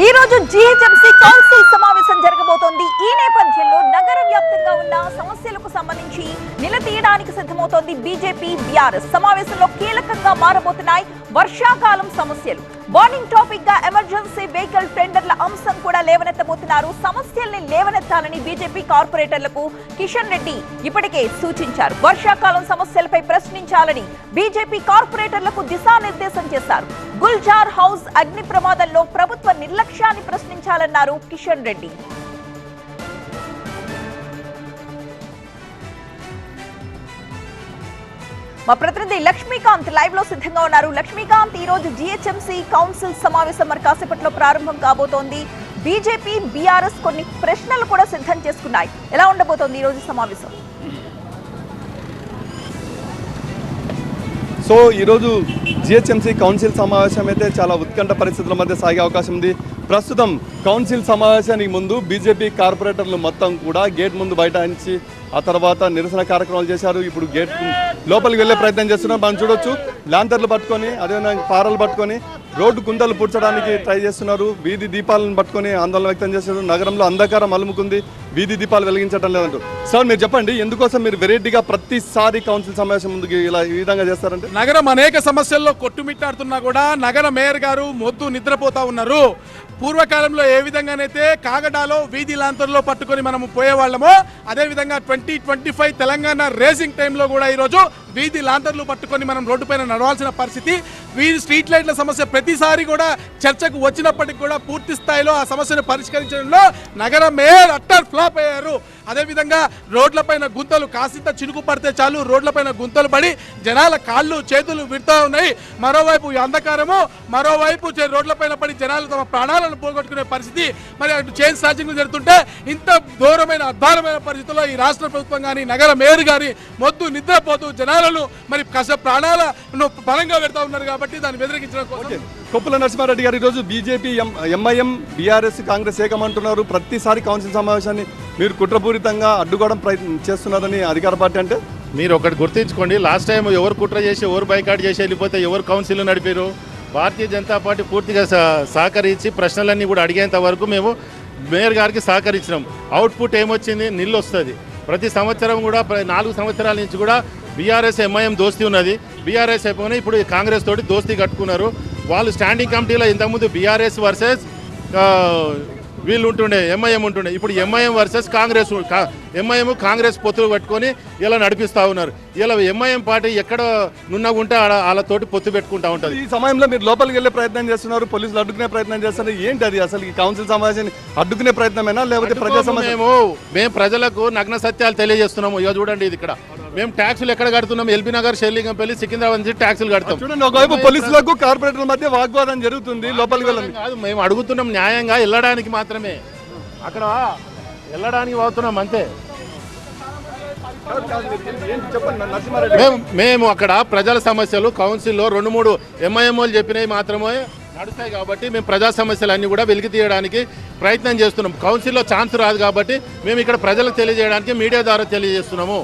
ఈ రోజు GHMC council సమావేశం జరగబోతోంది ఈ నేపథ్యంలో నగర వ్యాప్తంగా ఉన్న సమస్యలకు సంబంధించి నిలదీయడానికి సిద్ధమవుతోంది బీజేపీ బీఆర్ఎస్. సమావేశంలో కీలకంగా మారబోతున్నాయి వర్షాకాలం సమస్యలు. వార్నింగ్ టాపిక్గా ఎమర్జెన్సీ వెహికల్ టెండర్ల అంశం కూడా లేవనెత్తబోతున్నారు. సమస్యల్ని లేవనెత్తాలని బీజేపీ కార్పొరేటర్లకు కిషన్ రెడ్డి ఇప్పటికే సూచించారు. వర్షాకాలం సమస్యలపై ప్రశ్నించాలని బీజేపీ కార్పొరేటర్లకు దిశానిర్దేశం చేశారు. గుల్జార్ హౌస్ అగ్ని ప్రమాదంలో ప్రభుత్వ నిర్లక్ష్యాన్ని ప్రశ్నించాలన్నారు కిషన్ రెడ్డి. మా ప్రతినిధి లక్ష్మీకాంత్ లైవ్లో సిద్ధంగా ఉన్నారు. లక్ష్మీకాంత్ ఈ రోజు జిహెచ్ఎంసీ కౌన్సిల్ సమావేశం మరి కాసేపట్లో ప్రారంభం కాబోతోంది. బీజేపీ బీఆర్ఎస్ కొన్ని ప్రశ్నలు కూడా సిద్ధం చేసుకున్నాయి. ఎలా ఉండబోతోంది ఈ రోజు సమావేశం? సో ఈరోజు జిహెచ్ఎంసీ కౌన్సిల్ సమావేశం అయితే చాలా ఉత్కంఠ పరిస్థితుల మధ్య సాగే అవకాశం ఉంది. ప్రస్తుతం కౌన్సిల్ సమావేశానికి ముందు బీజేపీ కార్పొరేటర్లు మొత్తం కూడా గేట్ ముందు బైఠాయించి ఆ తర్వాత నిరసన కార్యక్రమాలు చేశారు. ఇప్పుడు గేట్ లోపలికి వెళ్ళే ప్రయత్నం చేస్తున్నారు మనం చూడొచ్చు. ల్యాంతర్లు పట్టుకొని అదేవిధంగా పారలు పట్టుకొని రోడ్డు కుందలు పూడ్చడానికి ట్రై చేస్తున్నారు. వీధి దీపాలను పట్టుకొని ఆందోళన వ్యక్తం చేస్తున్నారు నగరంలో అంధకారం అలుముకుంది. వీధి దీపాలు వెలిగించడం లేదంటూ. సార్ మీరు చెప్పండి ఎందుకోసం మీరు వెరైటీగా ప్రతిసారి కౌన్సిల్ సమావేశం ముందుకు ఇలా ఈ విధంగా చేస్తారంటే? నగరం అనేక సమస్యల్లో కొట్టుమిట్టాడుతున్నా కూడా నగర మేయర్ గారు మొద్దు నిద్రపోతా ఉన్నారు. పూర్వకాలంలో ఏ విధంగానైతే కాగడాలో వీధి లాంతర్లో పట్టుకొని మనం పోయేవాళ్ళమో అదే విధంగా twenty twenty five Telangana racing టైంలో కూడా ఈరోజు వీధి లాంతర్లు పట్టుకొని మనం రోడ్డు పైన నడవాల్సిన పరిస్థితి. వీధి స్ట్రీట్ లైట్ల సమస్య ప్రతిసారి కూడా చర్చకు వచ్చినప్పటికి కూడా పూర్తి స్థాయిలో ఆ సమస్యను పరిష్కరించడంలో నగర మేయర్ అట్టర్ ఫ్లాప్ అయ్యారు. అదేవిధంగా రోడ్లపైన గుంతలు కాసింత చినుకు పడితే చాలు రోడ్లపైన గుంతలు పడి జనాల కాళ్ళు చేతులు విడుతూ ఉన్నాయి. మరోవైపు అంధకారము మరోవైపు చే- రోడ్లపైన పడి జనాలు తమ ప్రాణాలను పోగొట్టుకునే పరిస్థితి. మరి అటు చైన్ స్నాచింగ్ జరుగుతుంటే ఇంత ఘోరమైన అద్భుతమైన పరిస్థితుల్లో ఈ రాష్ట్ర ప్రభుత్వం కానీ నగర మేయర్ కానీ మొద్దు నిద్రపోతూ జనాలు జనాలను మరి కష్ట ప్రాణాలను బలంగా పెడతా ఉన్నారు కాబట్టి దాన్ని వ్యతిరేకించడం కోసం. కొప్పుల నరసింహారెడ్డి గారు ఈరోజు BJP M MIM BRS Congress ఏకమంటున్నారు. ప్రతిసారి కౌన్సిల్ సమావేశాన్ని మీరు కుట్రపూరితంగా అడ్డుకోవడం ప్రయత్నం చేస్తున్నారని అధికార పార్టీ అంటే? మీరు ఒకటి గుర్తుంచుకోండి. లాస్ట్ టైం ఎవరు కుట్ర చేసి ఎవరు బైకాట్ చేసి వెళ్ళిపోతే ఎవరు కౌన్సిల్ నడిపారు? భారతీయ జనతా పార్టీ పూర్తిగా సహ- సహకరించి ప్రశ్నలన్నీ కూడా అడిగేంత వరకు మేము మేయర్ గారికి సహకరించినాం. అవుట్పుట్ ఏమొచ్చింది? నిల్లు వస్తుంది. ప్రతి సంవత్సరం కూడా నాలుగు సంవత్సరాల నుంచి కూడా బీఆర్ఎస్ ఎంఐఎం దోస్తీ ఉన్నది. బీఆర్ఎస్ అయిపోయినా ఇప్పుడు కాంగ్రెస్ తోటి దోస్తీ కట్టుకున్నారు. వాళ్ళు స్టాండింగ్ కమిటీలో ఇంతకుముందు బీఆర్ఎస్ వర్సెస్ వీళ్ళు ఉంటుండే ఎంఐఎం ఉంటుండే. ఇప్పుడు MIM versus Congress MIM Congress పొత్తులు పట్టుకొని ఇలా నడిపిస్తూ ఉన్నారు. ఇలా ఎంఐఎం పార్టీ ఎక్కడ నున్నగుంటే ఆడ వాళ్ళతోటి పొత్తు పెట్టుకుంటా ఉంటుంది. ఈ సమయంలో మీరు లోపలికి వెళ్ళే ప్రయత్నం చేస్తున్నారు పోలీసులు అడ్డుకునే ప్రయత్నం చేస్తున్నారు. ఏంటి అది అసలు ఈ కౌన్సిల్ సమావేశాన్ని అడ్డుకునే ప్రయత్నమేనా లేకపోతే ప్రజా సమస్య? మేము. మేము ప్రజలకు నగ్న సత్యాలు తెలియజేస్తున్నాము. ఇక చూడండి ఇది ఇక్కడ. మేము ట్యాక్సులు ఎక్కడ కడుతున్నాం? ఎల్బీ నగర్ షెల్లింగంపల్లి సికింద్రాబాద్ నుంచి ట్యాక్సులు కడతాం. చూడండి ఒకవైపు పోలీసులకు కార్పొరేటర్ల మధ్య వాగ్వాదం జరుగుతుంది లోపలికి వెళ్ళండి. కాదు మేము అడుగుతున్నాం న్యాయంగా వెళ్ళడానికి మాత్రమే. అక్కడ వెళ్ళడానికి పోతున్నాం అంతే. మేము మేము అక్కడ ప్రజల సమస్యలు కౌన్సిల్లో రెండు మూడు ఎంఐఎంఓలు చెప్పినవి మాత్రమే నడుస్తాయి కాబట్టి మేము ప్రజా సమస్యలు అన్ని కూడా వెలికి తీయడానికి ప్రయత్నం చేస్తున్నాం. కౌన్సిల్లో ఛాన్స్ రాదు కాబట్టి మేము ఇక్కడ ప్రజలకు తెలియజేయడానికి మీడియా ద్వారా తెలియజేస్తున్నాము.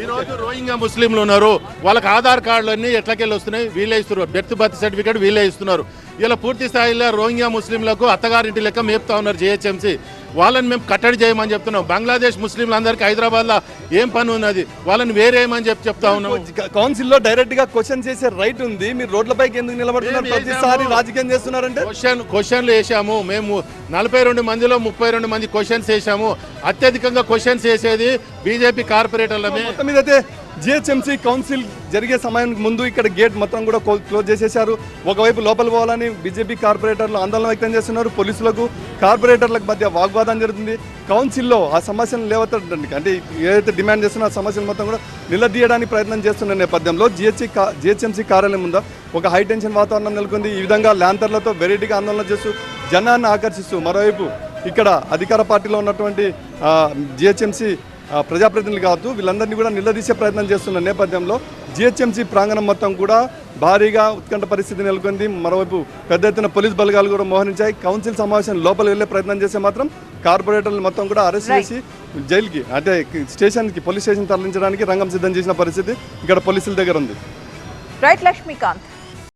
ఈ రోజు రోహింగ్యా ముస్లింలు ఉన్నారు. వాళ్ళకి ఆధార్ కార్డులన్నీ ఎట్లకెళ్ళి వస్తున్నాయి వీళ్ళే ఇస్తున్నారు. డెత్ బర్త్ సర్టిఫికేట్ వీళ్ళే ఇస్తున్నారు. ఇలా పూర్తి స్థాయిలో రోహింగ్యా ముస్లింలకు అత్తగారింటి లెక్క మేపుతా ఉన్నారు జిహెచ్ఎంసీ. వాళ్ళని మేము కట్టడి చేయమని చెప్తున్నాం. బంగ్లాదేశ్ ముస్లింలందరికీ హైదరాబాద్లో ఏం పని ఉన్నది? వాళ్ళని వేరేయమని చెప్పి చెప్తా ఉన్నాం కౌన్సిల్లో డైరెక్ట్గా క్వశ్చన్ చేసే రైట్ ఉంది. మీరు రోడ్లపైకి ఎందుకు నిలబడుతున్నారు? ప్రతిసారి. రాజకీయం చేస్తున్నారంటే? క్వశ్చన్ క్వశ్చన్లు వేసాము. మేము నలభై రెండు మందిలో ముప్పై రెండు మంది క్వశ్చన్స్ వేసాము. అత్యధికంగా క్వశ్చన్స్ వేసేది బీజేపీ కార్పొరేటర్లమే. మొత్తం మీద జిహెచ్ఎంసీ కౌన్సిల్ జరిగే సమయానికి ముందు ఇక్కడ గేట్ మొత్తం కూడా క్లోజ్ చేసేశారు. ఒకవైపు లోపల పోవాలని బీజేపీ కార్పొరేటర్లు ఆందోళన వ్యక్తం చేస్తున్నారు. పోలీసులకు కార్పొరేటర్లకు మధ్య వాగ్వాదం జరుగుతుంది. కౌన్సిల్లో ఆ సమస్యను లేవతండి అంటే ఏదైతే డిమాండ్ చేస్తున్న ఆ సమస్యలు మొత్తం కూడా నిలదీయడానికి ప్రయత్నం చేస్తున్న నేపథ్యంలో జిహెచ్సి జిహెచ్ఎంసీ కార్యాలయం ముందు ఒక హై టెన్షన్ వాతావరణం నెలకొంది. ఈ విధంగా ల్యాంతర్లతో వెరైటీగా ఆందోళన చేస్తూ జనాన్ని ఆకర్షిస్తూ మరోవైపు ఇక్కడ అధికార పార్టీలో ఉన్నటువంటి జిహెచ్ఎంసీ ప్రజాప్రతినిధులు కావచ్చు వీళ్ళందరినీ కూడా నిలదీసే ప్రయత్నం చేస్తున్న నేపథ్యంలో జిహెచ్ఎంసీ ప్రాంగణం మొత్తం కూడా భారీగా ఉత్కంఠ పరిస్థితి నెలకొంది. మరోవైపు పెద్ద ఎత్తున పోలీస్ బలగాలు కూడా మోహరించాయి. కౌన్సిల్ సమావేశం లోపల వెళ్ళే ప్రయత్నం చేస్తే మాత్రం కార్పొరేటర్లు మొత్తం కూడా అరెస్ట్ చేసి జైలుకి అంటే స్టేషన్కి పోలీస్ స్టేషన్ తరలించడానికి రంగం సిద్ధం చేసిన పరిస్థితి ఇక్కడ పోలీసుల దగ్గర ఉంది. రైట్ లక్ష్మీకాంత్.